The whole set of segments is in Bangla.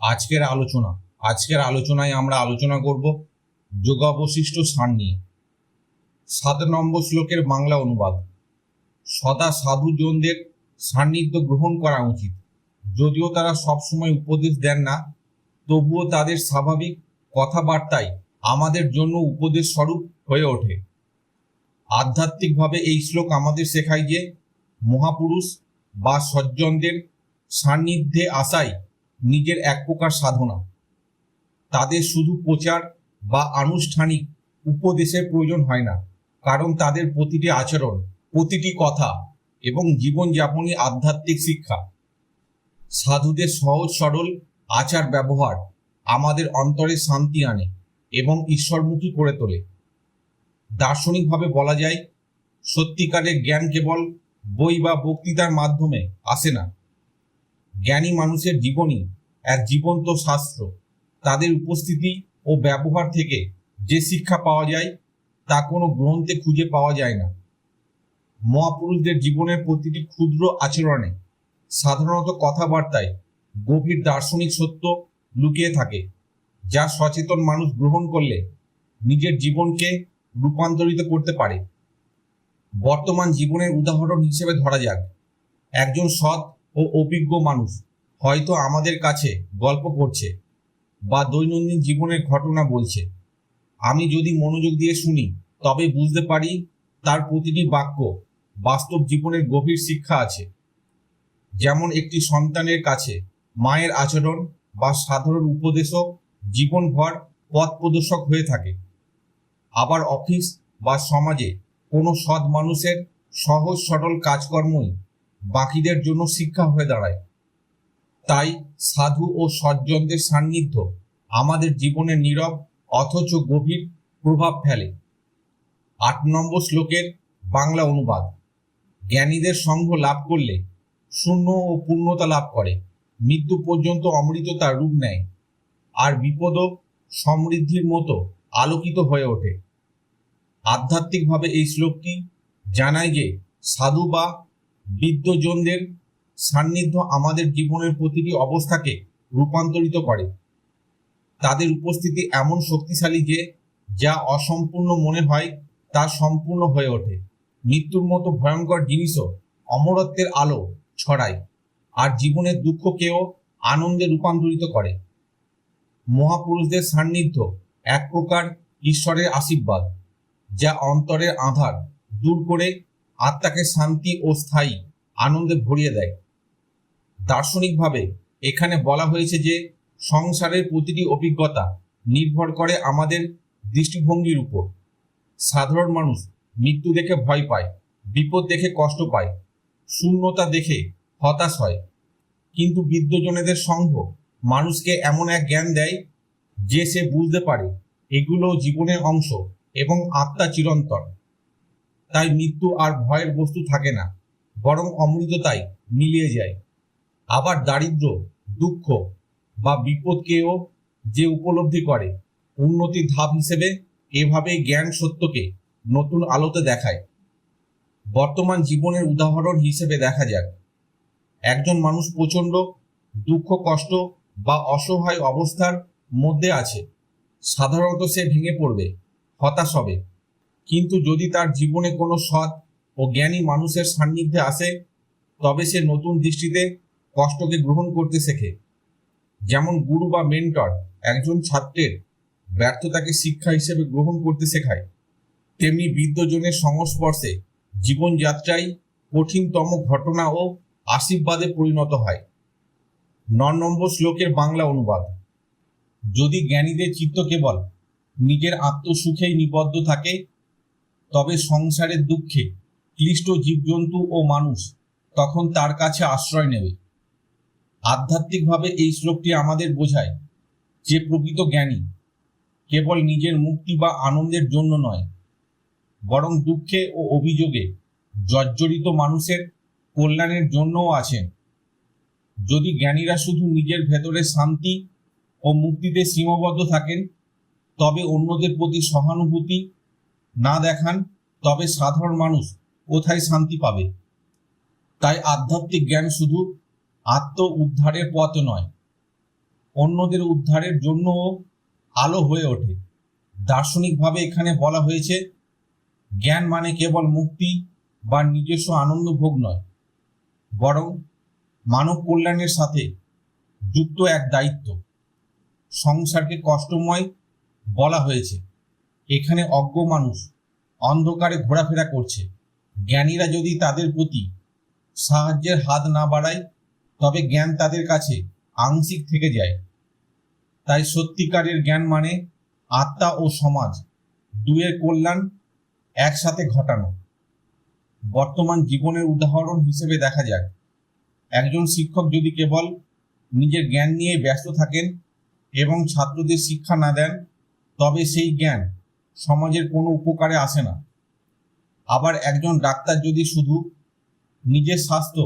আজকের আলোচনা, আজকের আলোচনায় আমরা আলোচনা করব যোগাবশিষ্ট সার নিয়ে। সাত নম্বর শ্লোকের বাংলা অনুবাদ। সদা সাধুজনদের সান্নিধ্য গ্রহণ করা উচিত। যদিও তারা সবসময় উপদেশ দেন না, তবুও তাদের স্বাভাবিক কথাবার্তায় আমাদের জন্য উপদেশ স্বরূপ হয়ে ওঠে। আধ্যাত্মিকভাবে এই শ্লোক আমাদের শেখায় যে মহাপুরুষ বা সজ্জনদের সান্নিধ্যে আসাই নিজের এক প্রকার সাধনা। তাদের শুধু প্রচার বা আনুষ্ঠানিক উপদেশের প্রয়োজন হয় না, কারণ তাদের প্রতিটি আচরণ, প্রতিটি কথা এবং জীবনযাপনই আধ্যাত্মিক শিক্ষা। সাধুদের সহজ সরল আচার ব্যবহার আমাদের অন্তরে শান্তি আনে এবং ঈশ্বরমুখী করে তোলে। দার্শনিকভাবে বলা যায়, সত্যিকারের জ্ঞান কেবল বই বা বক্তৃতার মাধ্যমে আসে না। জ্ঞানী মানুষের জীবনই এক জীবন্ত শাস্ত্র। তাদের উপস্থিতি ও ব্যবহার থেকে যে শিক্ষা পাওয়া যায়, তা কোনো গ্রন্থে খুঁজে পাওয়া যায় না। মহাপুরুষদের জীবনের প্রতিটি ক্ষুদ্র আচরণে সাধারণত কথাবার্তায় গভীর দার্শনিক সত্য লুকিয়ে থাকে, যা সচেতন মানুষ গ্রহণ করলে নিজের জীবনকে রূপান্তরিত করতে পারে। বর্তমান জীবনের উদাহরণ হিসেবে ধরা যাক। একজন সৎ ও অভিজ্ঞ মানুষ। হয়তো আমাদের কাছে গল্প করছে বা দৈনন্দিন জীবনের ঘটনা বলছে। আমি যদি মনোযোগ দিয়ে শুনি, তবে বুঝতে পারি তার প্রতিটি বাক্য বাস্তব জীবনের গভীর শিক্ষা আছে। যেমন একটি সন্তানের কাছে মায়ের আচরণ বা সাধারণ উপদেশও জীবনভর পথ প্রদর্শক হয়ে থাকে। আবার অফিস বা সমাজে কোনো সৎ মানুষের সহজ সরল কাজকর্মই বাকিদের জন্য শিক্ষা হয়ে দাঁড়ায়। তাই সাধু ও সজ্জনদের সান্নিধ্য আমাদের জীবনে নীরব অথচ গভীর প্রভাব ফেলে। আট নম্বর শ্লোকের বাংলা অনুবাদ। জ্ঞানীদের সঙ্গ লাভ করলে শূন্য ও পূর্ণতা লাভ করে। মৃত্যু পর্যন্ত অমৃততার রূপ নেয় আর বিপদও সমৃদ্ধির মতো আলোকিত হয়ে ওঠে। আধ্যাত্মিকভাবে এই শ্লোকটি জানায় যে সাধু বা বিদ্যজনদের সান্নিধ্য আমাদের জীবনের প্রতিটি অবস্থাকে রূপান্তরিত করে। তাদের উপস্থিতি এমন শক্তিশালী যে, যা অসম্পূর্ণ মনে হয় তা সম্পূর্ণ হয়ে ওঠে। মৃত্যুর মতো ভয়ঙ্কর জিনিসও অমরত্বের আলো ছড়ায় আর জীবনের দুঃখকেও আনন্দে রূপান্তরিত করে। মহাপুরুষদের সান্নিধ্য এক প্রকার ঈশ্বরের আশীর্বাদ, যা অন্তরের আধার দূর করে আত্মাকে শান্তি ও স্থায়ী আনন্দে ভরিয়ে দেয়। দার্শনিকভাবে এখানে বলা হয়েছে যে, সংসারের প্রতিটি অভিজ্ঞতা নির্ভর করে আমাদের দৃষ্টিভঙ্গির উপর। সাধারণ মানুষ মৃত্যু দেখে ভয় পায়, বিপদ দেখে কষ্ট পায়, শূন্যতা দেখে হতাশ হয়। কিন্তু বিদ্যজনেদের সংঘ মানুষকে এমন এক জ্ঞান দেয় যে সে বুঝতে পারে এগুলো জীবনের অংশ এবং আত্মা চিরন্তন। তাই মৃত্যু আর ভয়ের বস্তু থাকে না, বরং অমৃততাই মিলিয়ে যায়। আবার দারিদ্র, দুঃখ বা বিপদকেও যে উপলব্ধি করে, উন্নতির ধাপ হিসেবে এভাবেই জ্ঞান সত্যকে নতুন আলোতে দেখায়। বর্তমান জীবনের উদাহরণ হিসেবে দেখা যাক। একজন মানুষ প্রচণ্ড দুঃখ, কষ্ট বা অসহায় অবস্থার মধ্যে আছে। সাধারণত সে ভেঙে পড়বে, হতাশ হবে। কিন্তু যদি তার জীবনে কোনো সৎ ও জ্ঞানী মানুষের সান্নিধ্যে আসে, তবে সে নতুন দৃষ্টিতে কষ্টকে গ্রহণ করতে শেখে। যেমন গুরু বা মেন্টর একজন ছাত্রের ব্যর্থতাকে শিক্ষা হিসেবে গ্রহণ করতে শেখায়, তেমনি বৃদ্ধজনের সংস্পর্শে জীবনযাত্রায় কঠিনতম ঘটনা ও আশীর্বাদে পরিণত হয়। ন নম্বর শ্লোকের বাংলা অনুবাদ। যদি জ্ঞানীদের চিত্ত কেবল নিজের আত্মসুখেই নিবদ্ধ থাকে তবে সংসারের দুঃখে ক্লিষ্ট জীবজন্তু ও মানুষ তখন তার কাছে আশ্রয় নেবে। আধ্যাত্মিকভাবে এই শ্লোকটি আমাদের বোঝায় যে প্রকৃত জ্ঞানী কেবল নিজের মুক্তি বা আনন্দের জন্য নয়, বরং দুঃখে ও অভিযোগে জর্জরিত মানুষের কল্যাণের জন্যও আছেন। যদি জ্ঞানীরা শুধু নিজের ভেতরে শান্তি ও মুক্তিতে সীমাবদ্ধ থাকেন, তবে অন্যদের প্রতি সহানুভূতি না দেখান, তবে সাধারণ মানুষ কোথায় শান্তি পাবে? তাই আধ্যাত্মিক জ্ঞান শুধু আত্ম উদ্ধারের পথ নয়, অন্যদের উদ্ধারের জন্যও আলো হয়ে ওঠে। দার্শনিকভাবে এখানে বলা হয়েছে, জ্ঞান মানে কেবল মুক্তি বা নিজস্ব আনন্দ ভোগ নয়, বরং মানব কল্যাণের সাথে যুক্ত এক দায়িত্ব। সংসারকে কষ্টময় বলা হয়েছে। এখানে অজ্ঞ মানুষ অন্ধকারে ঘোরাফেরা করছে। জ্ঞানীরা যদি তাদের প্রতি সাহায্যের হাত না বাড়ায়, তবে জ্ঞান তাদের কাছে আংশিক থেকে যায়। তাই সত্যিকারের জ্ঞান মানে আত্মা ও সমাজ, দুয়ের কল্যাণ একসাথে ঘটানো। বর্তমান জীবনের উদাহরণ হিসেবে দেখা যাক। একজন শিক্ষক যদি কেবল নিজের জ্ঞান নিয়ে ব্যস্ত থাকেন এবং ছাত্রদের শিক্ষা না দেন, তবে সেই জ্ঞান সমাজের কোনো উপকারে আসে না। আবার একজন ডাক্তার যদি শুধু নিজের স্বাস্থ্য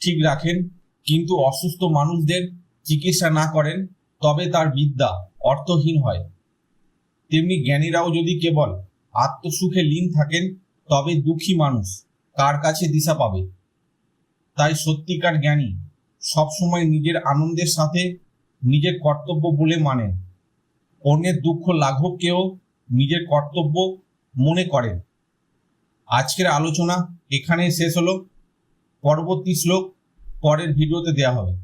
ঠিক রাখেন, কিন্তু অসুস্থ মানুষদের চিকিৎসা না করেন, তবে তার বিদ্যা অর্থহীন হয়। তেমনি জ্ঞানীরাও যদি কেবল আত্মসুখে লীন থাকেন, তবে দুঃখী মানুষ কার কাছে দিশা পাবে? তাই সত্যিকার জ্ঞানী সবসময় নিজের আনন্দের সাথে নিজের কর্তব্য বলে মানেন। অন্যের দুঃখ লাঘবকেও নিজের কর্তব্য মনে করেন। আজকের আলোচনা এখানে শেষ হলো। পরবর্তী শ্লোক পরের ভিডিওতে দেওয়া হবে।